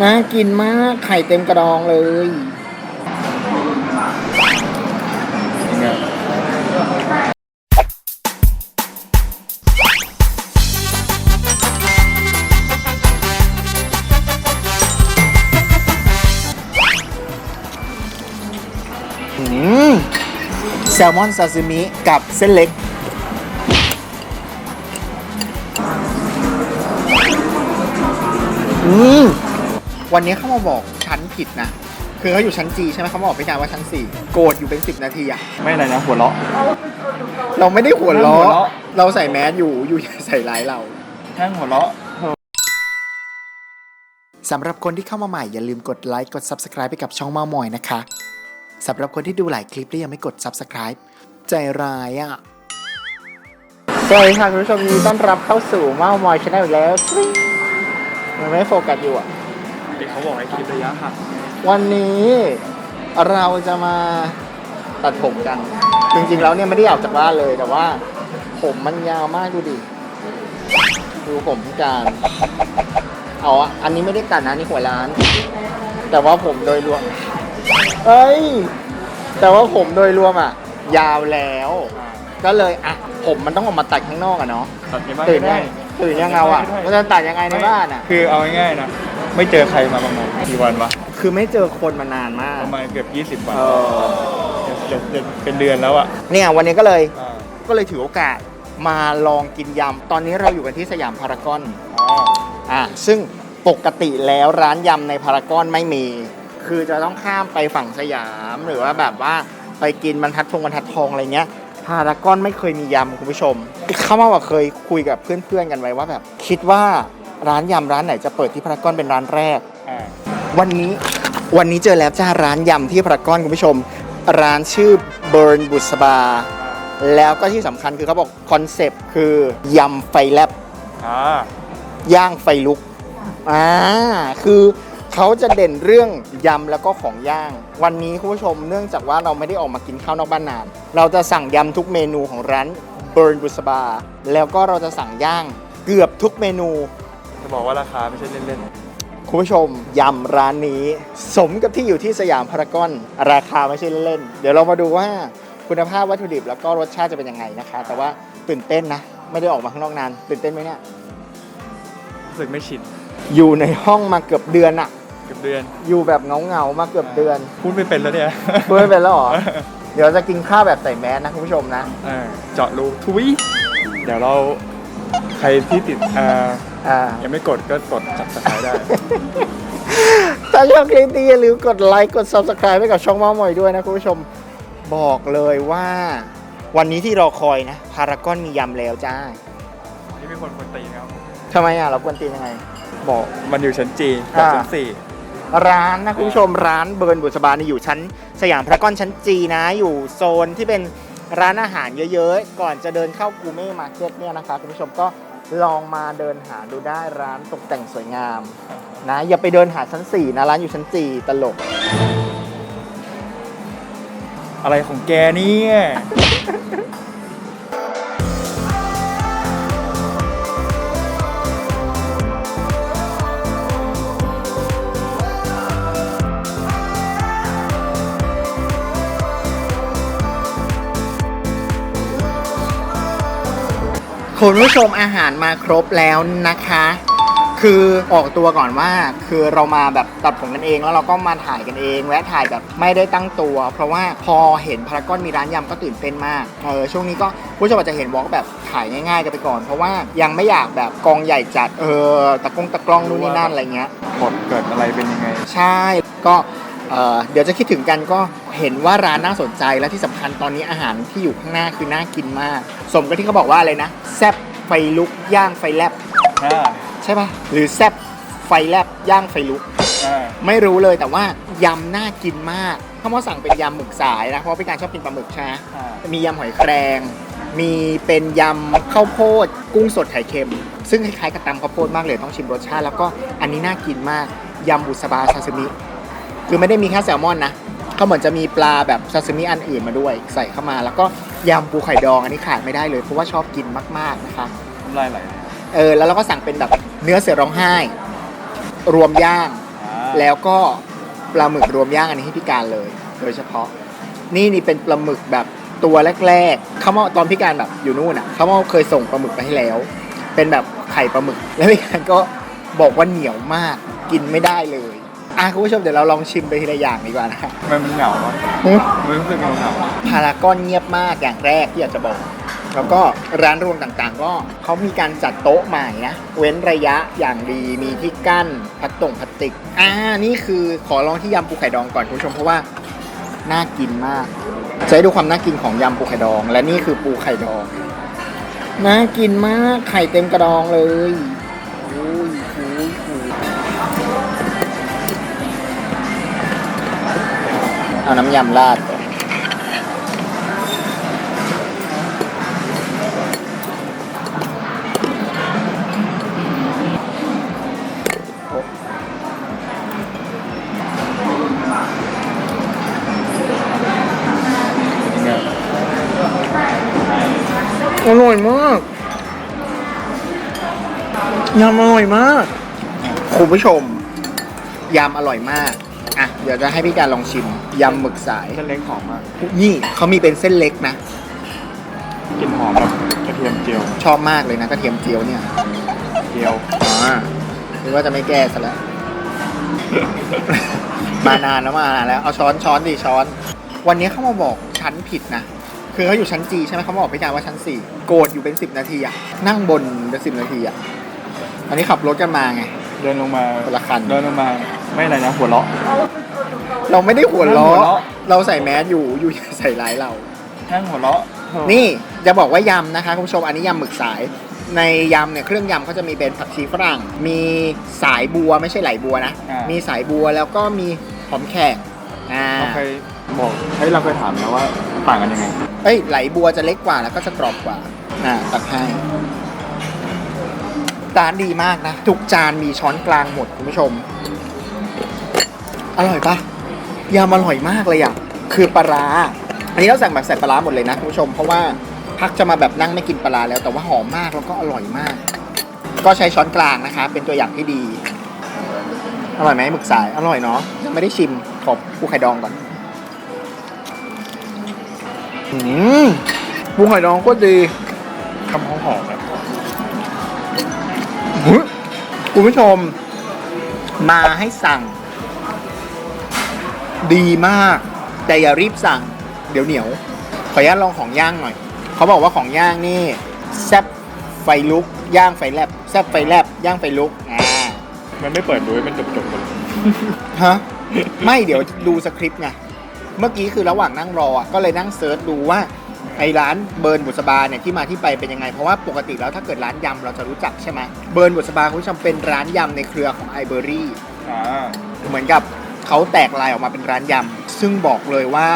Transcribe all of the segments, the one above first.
น่ากินมาก ไข่เต็มกระดองเลยแซลมอนซาซิมิกับเส้นเล็กอืม วันนี้เขามาบอกชั้นผิดนะ คือเขาอยู่ชั้นจีใช่ไหมเขามาบอกพี่การว่าชั้นสี่โกรธอยู่เป็นสิบนาทีอะไม่อะไรนะ หัวเราะ เราไม่ได้หัวนั่งหัวเราะเราะ เราใส่แมสอยู่อยู่อย่าใส่ร้ายเรานั่งหัวเราะ สำหรับคนที่เข้ามาใหม่อย่าลืมกดไลค์กด Subscribe ไปกับช่องเมามอยนะคะ สำหรับคนที่ดูหลายคลิปแล้วยังไม่กด Subscribe ใจร้ายอะ สวัสดีค่ะคุณผู้ชมยินดีต้อนรับเข้าสู่เมามอยชาแนลอีกแล้วมันไม่โฟกัสอยู่อะ เขาบอกให้คิดระยะห่างวันนี้เราจะมาตัดผมกัน จริงๆแล้วเนี่ยไม่ได้ออกจากบ้านเลยแต่ว่า ผมมันยาวมากดูดิดูผมพิการเอาอะอันนี้ไม่ได้ตัดนะนี่หัวร้าน แต่ว่าผมโดยรวม เอ้ย แต่ว่าผมโดยรวมอะยาวแล้ว ก็เลยอะผมมันต้องออกมาตัดข้างนอกอะเนาะตัดในบ้านตื่นไม่ยัได้งตื่นยังเอาอะมันจะตัดยังไงในบ้านอะคือเอาง่ายๆนะ ไม่เจอใครมาประมาณกี่วันวะคือไม่เจอคนมานานมาก ประมาณเกือบ20วันเออจะจะเป็นเดือนแล้วอะเนี่ยวันนี้ก็เลยอ่าก็เลยถือโอกาสมาลองกินยำ ตอนนี้เราอยู่กันที่สยามพารากอนอ๋ออ่าซึ่งปกติแล้วร้านยำในพารากอนไม่มี คือจะต้องข้ามไปฝั่งสยาม หรือว่าแบบว่าไปกินบรรทัดทงบรรทัดทองอะไรเงี้ยพารากอนไม่เคยมียำคุณผู้ชม เข้ามาว่าเคยคุยกับเพื่อนๆกันไว้ว่าแบบ คิดว่า ร้านยำร้านไหนจะเปิดที่พารากอนเป็นร้านแรก อ่าวันนี้วันนี้เจอแล้วจ้าร้านยำที่พารากอนคุณผู้ชม ร้านชื่อเบิร์นบุษบา แล้วก็ที่สำคัญคือเขาบอกคอนเซปต์คือยำไฟแลบ อ่าย่างไฟลุก อ่า คือเขาจะเด่นเรื่องยำแล้วก็ของย่าง วันนี้คุณผู้ชมเนื่องจากว่าเราไม่ได้ออกมากินข้าวนอกบ้านนาน เราจะสั่งยำทุกเมนูของร้านเบิร์นบุษบา แล้วก็เราจะสั่งย่างเกือบทุกเมนูจะ บอกว่าราคาไม่ใช่เล่นคุณผู้ชมยำร้านนี้ สมกับที่อยู่ที่สยามพารากอน ราคาไม่ใช่เล่นๆ เดี๋ยวเรามาดูว่าคุณภาพวัตถุดิบแล้วก็รสชาติจะเป็นยังไงนะคะ แต่ว่าตื่นเต้นนะ ไม่ได้ออกมาข้างนอกนาน ตื่นเต้นไหมเนี่ยๆรู้สึกไม่ชินอยู่ในห้องมาเกือบเดือนอะเกือบเดือนอยู่แบบเงาๆมาเกือบเดือนพูดไม่เป็นแล้วเนี่ยพูดไม่เป็นแล้วเหรอ เดี๋ยวจะกินข้าวแบบใส่แมสนะคุณผู้ชมนะ เออเจาะรูทุยเดี๋ยวเรา ใครที่ติดอ่าอ่า ยังไม่กดก็กดจับสไครได้ ถ้าชอบคลิปนี้อย่าลืมกดไลค์กด subscribe ให้กับช่องเมาส์มอยด้วยนะคุณผู้ชมบอกเลยว่า วันนี้ที่รอคอยนะพารากอนมียำแล้วจ้านี่มีคนคนตีนะครับ ทำไมอะเราควรตียังไง บอก มันอยู่ชั้นจีกับอ่า ชั้นสี่ ร้านนะคุณผู้ชมร้านเบิร์นบุษบานี่อยู่ชั้น สยามพารากอนชั้นจีนะอยู่โซนที่เป็น ร้านอาหารเยอะๆ ก่อนจะเดินเข้ากูเม่มาร์เก็ตเนี่ยนะคะคุณผู้ชมก็ลองมาเดินหาดูได้ร้านตกแต่งสวยงามนะอย่าไปเดินหาชั้น4นะร้านอยู่ชั้น4ตลก อะไรของแกเนี่ย คุณผู้ชมอาหารมาครบแล้วนะคะ คือออกตัวก่อนว่าคือเรามาแบบตัดผมกันเองแล้วเราก็มาถ่ายกันเองแวะถ่ายแบบไม่ได้ตั้งตัว เพราะว่าพอเห็นพารากอนมีร้านยำก็ตื่นเต้นมากเออช่วงนี้ก็ผู้ชมอาจจะเห็นวอล์กแบบถ่ายง่ายๆกันไปก่อน เพราะว่ายังไม่อยากแบบกองใหญ่จัดเออตะกงตะกล้องนู่นนี่นั่นอะไรเงี้ยกดเกิดอะไรเป็นยังไง ใช่ก็ เอ่อเดี๋ยวจะคิดถึงกันก็เห็นว่าร้านน่าสนใจและที่สำคัญตอนนี้อาหารที่อยู่ข้างหน้าคือน่ากินมาก สมกับที่เขาบอกว่าอะไรนะ แซบไฟลุกย่างไฟแลบอ่าใช่ปะหรือแซบไฟแลบย่างไฟลุกอ่าไม่รู้เลยแต่ว่ายำน่ากินมากถ้ามาสั่งเป็นยำหมึกสายนะเพราะว่าพี่การชอบกินปลาหมึกใช่ไหมอ่ามียำหอยแครงมีเป็นยำข้าวโพด กุ้งสดไข่เค็ม ซึ่งคล้ายๆกับตำข้าวโพดมากเลยต้องชิมรสชาติ แล้วก็อันนี้น่ากินมากยำบุษบาซาซิมิ คือไม่ได้มีแค่แซลมอนนะเขาเหมือนจะมีปลาแบบซาซิมิอันอื่นมาด้วยใส่เข้ามา แล้วก็ยำปูไข่ดองอันนี้ขาดไม่ได้เลยเพราะว่าชอบกินมากๆนะคะน้ำลายไหลเออแล้วเราก็สั่งเป็นแบบเนื้อเสือร้องไห้ รวมย่าง อ่แล้วก็ปลาหมึกรวมย่างอันนี้ให้พี่การเลย โดยเฉพาะ นี่นี่เป็นปลาหมึกแบบตัวแรกๆเขามาตอนพี่การแบบอยู่นู่นอะเขามาเคยส่งปลาหมึกไปให้แล้ว เป็นแบบไข่ปลาหมึก แล้วพี่การก็บอกว่าเหนียวมากกินไม่ได้เลย อะคุณผู้ชมเดี๋ยวเราลองชิมไปทีละอย่างดีกว่านะครับมันมันเหงาวะหึมันรู้สึกเหงาเหงาพารากอนเงียบมากอย่างแรกที่อยากจะบอก แล้วก็ร้านรวงต่างๆ ก็เขามีการจัดโต๊ะใหม่นะ เว้นระยะอย่างดีมีที่กั้นพลาสตงพลาสติก อ่านี่คือขอลองที่ยำปูไข่ดองก่อนคุณผู้ชมเพราะว่าน่ากินมากจะให้ดูความน่ากินของยำปูไข่ดอง และนี่คือปูไข่ดอง น่ากินมากไข่เต็มกระดองเลย เอาน้ำยำราดก่อนเงี้ยอร่อยมากยำอร่อยมาก คุณผู้ชม ยำอร่อยมากอะ เดี๋ยวจะให้พี่การลองชิมยำหมึกสาย เส้นเล็กหอมมากนี่เขามีเป็นเส้นเล็กนะ กลิ่นหอมแบบกระเทียมเจียวชอบมากเลยนะกระเทียมเจียวเนี่ยเจียวอ่าหรือว่าจะไม่แก้ซะแล้ว มานานแล้วมานานแล้ว เอาช้อนช้อนดิช้อน วันนี้เขามาบอกชั้นผิดนะ คือเขาอยู่ชั้นจีใช่ไหมเขามาบอกพี่การว่าชั้นสี่โกรธอยู่เป็นสิบนาทีอะนั่งบนเป็นสิบนาทีอะอันนี้ขับรถกันมาไง เดินลงมาคนละคัน เดินลงมาไม่อะไรนะหัวเราะ เราไม่ได้หัวล้อหัวเราะเราใส่แมสอยู่อยู่อย่าใส่ร้ายเรานั่งหัวเราะนี่จะบอกว่ายำนะคะคุณผู้ชมอันนี้ยำหมึกสาย ในยำเนี่ยเครื่องยำเขาจะมีเป็นผักชีฝรั่ง มีสายบัวไม่ใช่ไหลบัวนะ อ่ามีสายบัวแล้วก็มีหอมแขกอ่าเราเคยบอกเฮ้ยเราเคยถามนะว่าต่างกันยังไง เอ้ยไหลบัวจะเล็กกว่าแล้วก็จะกรอบกว่าอ่าตักให้ร้านดีมากนะ ทุกจานมีช้อนกลางหมดคุณผู้ชม อร่อยปะ ยำอร่อยมากเลยอะ คือปลาร้า อันนี้เราสั่งแบบใส่ปลาร้าหมดเลยนะคุณผู้ชม เพราะว่าพักจะมาแบบนั่งไม่กินปลาร้าแล้ว แต่ว่าหอมมากแล้วก็อร่อยมาก ก็ใช้ช้อนกลางนะคะ เป็นตัวอย่างที่ดี อร่อยไหมหมึกสาย อร่อยเนาะ ยังไม่ได้ชิม ขอบปูไข่ดองก่อน อืมปูไข่ดองก็ดีคำหอมหอมแบบคุณผู้ชม มาให้สั่ง ดีมาก แต่อย่ารีบสั่ง เดี๋ยวเหนียว ขออนุญาตลองของย่างหน่อย เขาบอกว่าของย่างนี่แซบไฟลุก ย่างไฟแลบแซบไฟแลบย่างไฟลุกอ่ามันไม่เปิดดูให้มันจบจบๆกันเลยฮะไม่เดี๋ยวดูสคริปต์ไงเมื่อกี้คือระหว่างนั่งรออะก็เลยนั่งเซิร์ชดูว่าไอ้ร้านเบิร์นบุษบาเนี่ยที่มาที่ไปเป็นยังไง เพราะว่าปกติแล้วถ้าเกิดร้านยำเราจะรู้จักใช่ไหมเบิร์นบุษบาคุณผู้ชมเป็นร้านยำในเครือของไอเบอรี่อ่าเหมือนกับ เขาแตกลายออกมาเป็นร้านยำ ซึ่งบอกเลยว่า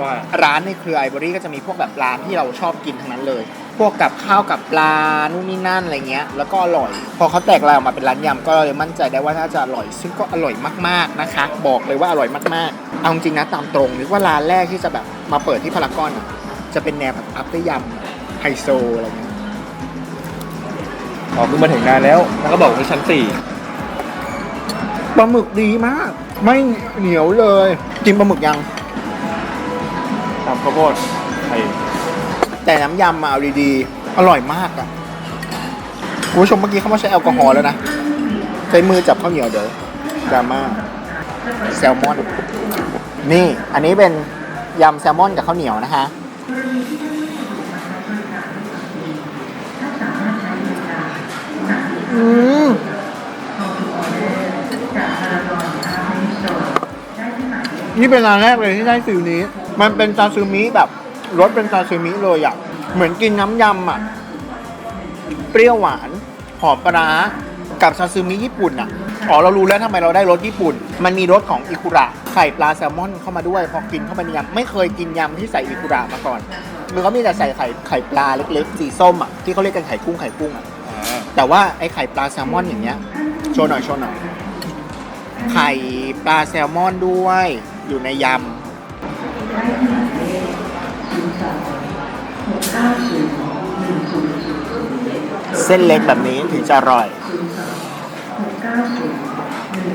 ว่าร้านในเครือไอเบอรี่ก็จะมีพวกแบบร้านที่เราชอบกินทั้งนั้นเลย พวกกับข้าวกับปลา นู่นนี่นั่นอะไรเงี้ย แล้วก็อร่อย พอเขาแตกลายออกมาเป็นร้านยำ ก็เลยมั่นใจได้ว่าน่าจะอร่อย ซึ่งก็อร่อยมากๆนะคะ บอกเลยว่าอร่อยมากๆ เอาจริงนะตามตรงนึกว่าร้านแรกที่จะแบบมาเปิดที่พารากอนอะจะเป็นแนวแบบอัพเตอร์ยำไฮโซอะไรเงี้ย อ๋อคือมาถึงนานแล้ว แล้วก็บอกว่าชั้นสี่ปลาหมึกดีมาก ไม่เหนียวเลยกินปลาหมึกยัง ตำข้าวโพดไข่แต่น้ำยำมาเอาดีๆ อร่อยมากอะคุณผู้ชมเมื่อกี้เขามาใช้แอลกอฮอล์แล้วนะ ใช้มือจับข้าวเหนียวเดี๋ยวดราม่าแซลมอน นี่ อันนี้เป็นยำแซลมอนกับข้าวเหนียวนะคะอืม นี่เป็นร้านแรกเลยที่ได้ฟิลนี้ มันเป็นซาซูมิแบบรสเป็นซาซูมิเลยอะ เหมือนกินน้ำยำอะ เปรี้ยวหวาน หอมปลากับซาซูมิญี่ปุ่นอะ อ๋อเรารู้แล้วทำไมเราได้รสญี่ปุ่น มันมีรสของอิคุระไข่ปลาแซลมอนเข้ามาด้วยพอกินเข้าไปในยำไม่เคยกินยำที่ใส่อิคุระมาก่อนคือเขามีแต่ใส่ไข่ไข่ปลาเล็กๆสีส้มอะที่เขาเรียกกันไข่กุ้งไข่กุ้งอะอ่าแต่ว่าไอ้ไข่ปลาแซลมอนอย่างเงี้ยโชว์หน่อยโชว์หน่อยไข่ปลาแซลมอนด้วย อยู่ในยำ เส้นเล็กแบบนี้ถึงจะอร่อย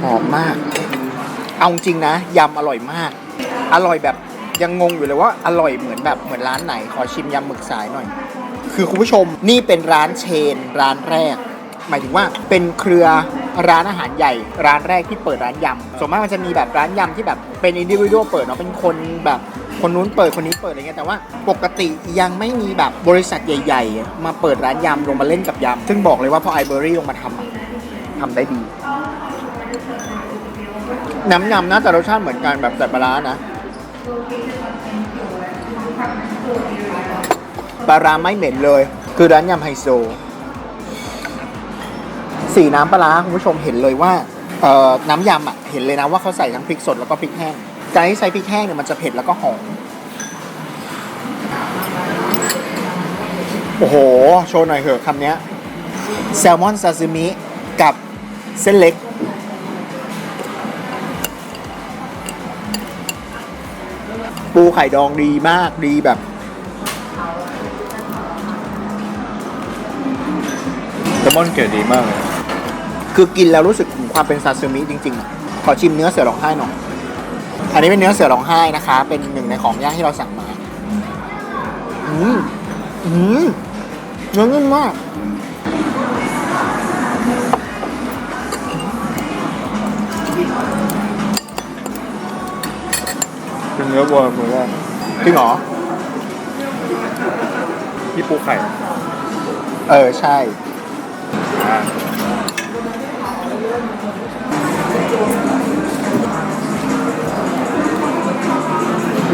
หอมมาก เอาจริงนะ ยำอร่อยมาก อร่อยแบบยังงงอยู่เลยว่าอร่อยเหมือนแบบเหมือนร้านไหน ขอชิมยำหมึกสายหน่อย คือคุณผู้ชมนี่เป็นร้านเชน ร้านแรก หมายถึงว่าเป็นเครือ ร้านอาหารใหญ่ ร้านแรกที่เปิดร้านยำส่วนมากมันจะมีแบบร้านยำที่แบบเป็นอินดิวิ a l เปิดเนาะเป็นคนแบบคนนู้นเปิดคนนี้เปิดอะไรเงี้ยแต่ว่าปกติยังไม่มีแบบบริษัทใหญ่ ๆ มาเปิดร้านยำลงมาเล่นกับยำซึ่งบอกเลยว่าพอไอเบอรี่ลงมาทำอะทำได้ดี น้ำยำน่าจะรสชาติเหมือนกันแบบแต่ปลาร้านะปลาร้าไม่เหม็นเลย คือร้านยำไฮโซ สีน้ำปลาร้าคุณผู้ชมเห็นเลยว่าเอ่อน้ำยำอะเห็นเลยนะว่าเขาใส่ทั้งพริกสดแล้วก็พริกแห้งการที่ใช้พริกแห้งเนี่ยมันจะเผ็ดแล้วก็หอมโอ้โห โชว์หน่อยเถอะคำเนี้ยแซลมอนซาซิมิกับเส้นเล็ก ปูไข่ดองดีมากดีแบบ แซลมอนเกรดดีมากเลย คือกินแล้วรู้สึกถึงความเป็นซาซิมิจริงๆอะขอชิมเนื้อเสือร้องไห้หน่อย อันนี้เป็นเนื้อเสือร้องไห้นะคะ เป็นหนึ่งในของย่างที่เราสั่งมา อืมอืมเนื้อนุ่มมาก เป็นเนื้อวัวมือแรกจริงเหรอ ที่ปูไข่ เออ ใช่ อ่า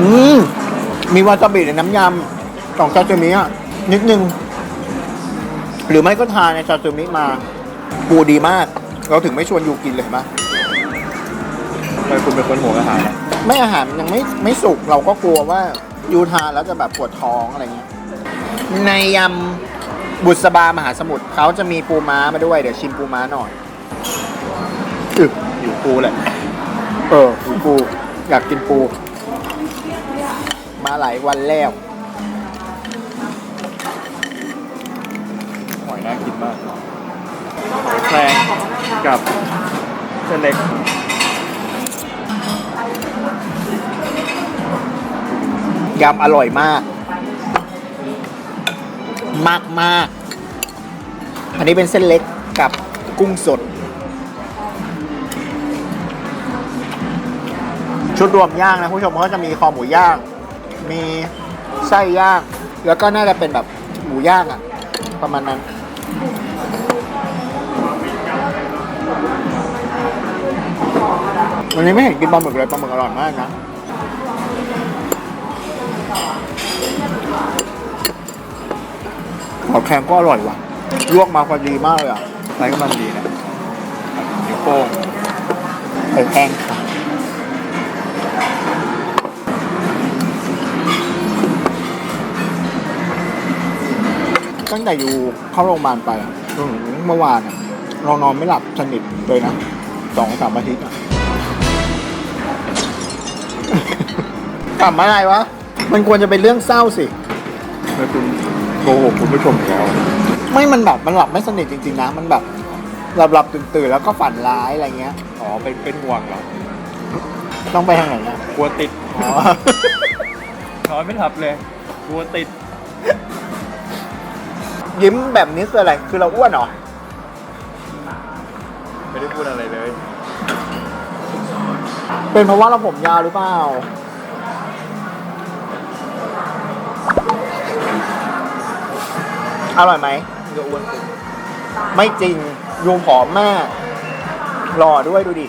อืมมีวาซาบิในน้ำยำของซาซิมิอะนิดนึง หรือไม่ก็ทานในซาซิมิมาปูดีมาก เราถึงไม่ชวนยูกินเลยเห็นไหมทำไมคุณเป็นคนห่วงอาหารอะไม่อาหารมันยังไม่ไม่สุกเราก็กลัวว่ายูทานแล้วจะแบบปวดท้องอะไรเงี้ย ในยำบุษบามหาสมุทรเขาจะมีปูม้ามาด้วย เดี๋ยวชิมปูม้าหน่อยอึกหิวปูแหละ เออปูปูอยากกินปูมา หลายวันแล้วหอยน่ากินมากหอยแครงกับเส้นเล็กยำอร่อยมาก มากมากอันนี้เป็นเส้นเล็กกับกุ้งสด ชุดรวมย่างนะคุณผู้ชมเขาจะมีคอหมูย่าง มีไส้ย่าง แล้วก็น่าจะเป็นแบบหมูย่างอะประมาณนั้น วันนี้ไม่เห็นกินปลาหมึกเลยปลาหมึกอร่อยมากนะหอยแครงก็อร่อยว่ะ ลวกมาพอดีมากเลยอะไซส์กำลังดีนะนิ้วโป้งหอยแครง ตั้งแต่อยู่เข้าโรงพยาบาลไปอะจนถึงเมื่อวานอะเรานอนไม่หลับสนิทเลยนะสองสามอาทิตย์อะกลับมาอะไรวะ มันควรจะเป็นเรื่องเศร้าสิทำไมคุณโกหกคุณผู้ชมอีกแล้ว ไม่มันแบบมันหลับไม่สนิทจริงๆนะ มันแบบหลับหลับตื่นตื่นๆแล้วก็ฝันร้ายอะไรเงี้ย อ๋อ เป็นเป็นห่วงเหรอต้องไปทางไหนนะกลัวติดอ๋อ นอนไม่หลับเลยกลัวติด ยิ้มแบบนี้คืออะไร คือเราอ้วนเหรอ ไม่ได้พูดอะไรเลย เป็นเพราะว่าเราผมยาวหรือเปล่า อร่อยไหม ก็อ้วนติดไม่จริงยุงผอมมาก หล่อด้วยดูดิ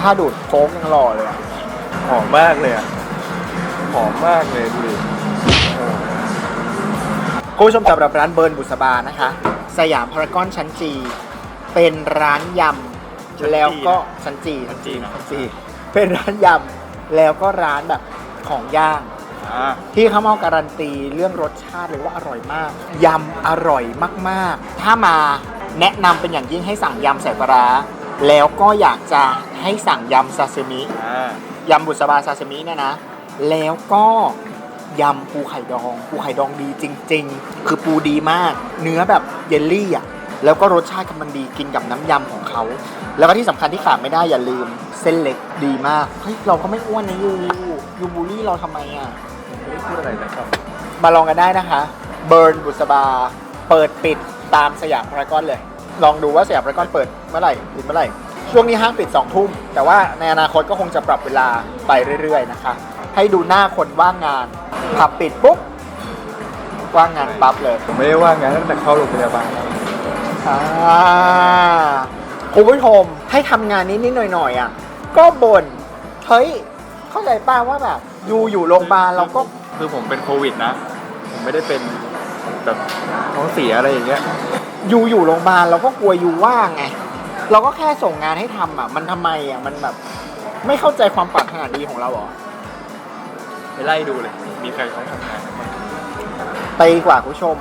ถ้าดูดโค้กยังหล่อเลยอะ หอมมากเลยอะห อมมากเลยดูดิคุณผู้ชมสำหรับร้านเบิร์นบุษบานะคะ สยามพารากอนชั้นจี เป็นร้านยำแล้วก็ชั้นจีชั้นจีนะชั้นจีเป็นร้านยำแล้วก็ร้านแบบของย่างอ่าที่เขามาการันตีเรื่องรสชาติเลยว่าอร่อยมากยำอร่อยมากๆ ถ้ามาแนะนำเป็นอย่างยิ่งให้สั่งยำใส่ปลาร้าแล้วก็อยากจะให้สั่งยำซาซิมิอ่ายำบุษบาซาซิมิเนี่ยนะ แล้วก็ยำปูไข่ดอง ปูไข่ดองดีจริง ๆ คือปูดีมาก เนื้อแบบเยลลี่อะ แล้วก็รสชาติกำลังดีกินกับน้ำยำของเขา แล้วก็ที่สำคัญที่ขาดไม่ได้อย่าลืม เส้นเล็กดีมาก เฮ้ย เราก็ไม่อ้วนนะยูยูบูลลี่เราทำไมอะ ไม่ได้พูดอะไรนะครับ มาลองกันได้นะคะ เบิร์นบุษบา เปิดปิดตามสยามพารากอนเลย ลองดูว่าสยามพารากอนเปิดเมื่อไหร่ปิดเมื่อไหร่ ช่วงนี้ห้างปิด2องทุ่ม แต่ว่าในอนาคตก็คงจะปรับเวลาไปเรื่อยๆนะคะ ให้ดูหน้าคนว่างงานผับปิดปุ๊บว่างงานปั๊บเลยผมไม่ได้ว่างงานตั้งแต่เข้าโรงพยาบาลแล้วอ่าคุณผู้ชมให้ทำงานนิดๆหน่อยๆอะก็บ่นเฮ้ยเข้าใจป้าว่าแบบอยู่อยู่โรงพยาบาลเราก็ คือผมเป็นโควิดนะ ผมไม่ได้เป็นแบบท้องเสียอะไรอย่างเงี้ยอยู่อยู่โรงพยาบาลเราก็กลัวอยู่ว่างไงเราก็แค่ส่งงานให้ทำอะ มันทำไมอะมันแบบ ไม่เข้าใจความปรารถนาดีของเราเหรอ ไปไล่ดูเลย มีใครเขาทำงานบ้าง ไปดีกว่าคุณผู้ชม